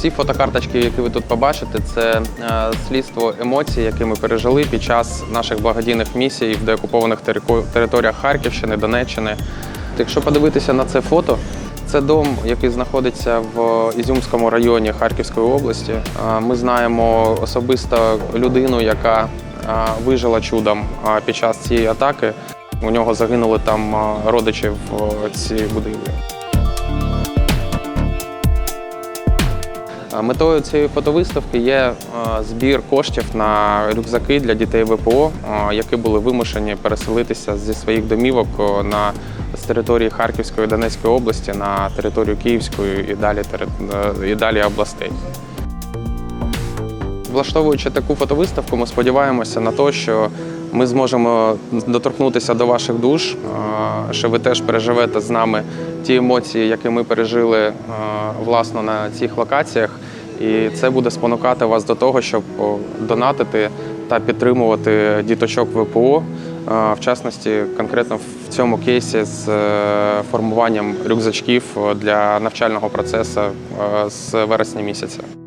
Всі фотокарточки, які ви тут побачите, це е, слідство емоцій, які ми пережили під час наших благодійних місій в деокупованих територіях Харківщини, Донеччини. Якщо подивитися на це фото, це дом, який знаходиться в Ізюмському районі Харківської області. Е, Ми знаємо особисто людину, яка е, вижила чудом під час цієї атаки. У нього загинули там родичі в цій будівлі. Метою цієї фотовиставки є е, збір коштів на рюкзаки для дітей ВПО, е, які були вимушені переселитися зі своїх домівок е, на з території Харківської і Донецької області на територію Київської і далі і далі областей. Влаштовуючи таку фотовиставку, ми сподіваємося на те, що ми зможемо доторкнутися до ваших душ, е, що ви теж переживете з нами ті емоції, які ми пережили е, власно на цих локаціях. І це буде спонукати вас до того, щоб донатити та підтримувати діточок ВПО, е, в частності конкретно в цьому кейсі з формуванням рюкзачків для навчального процесу з вересня місяця.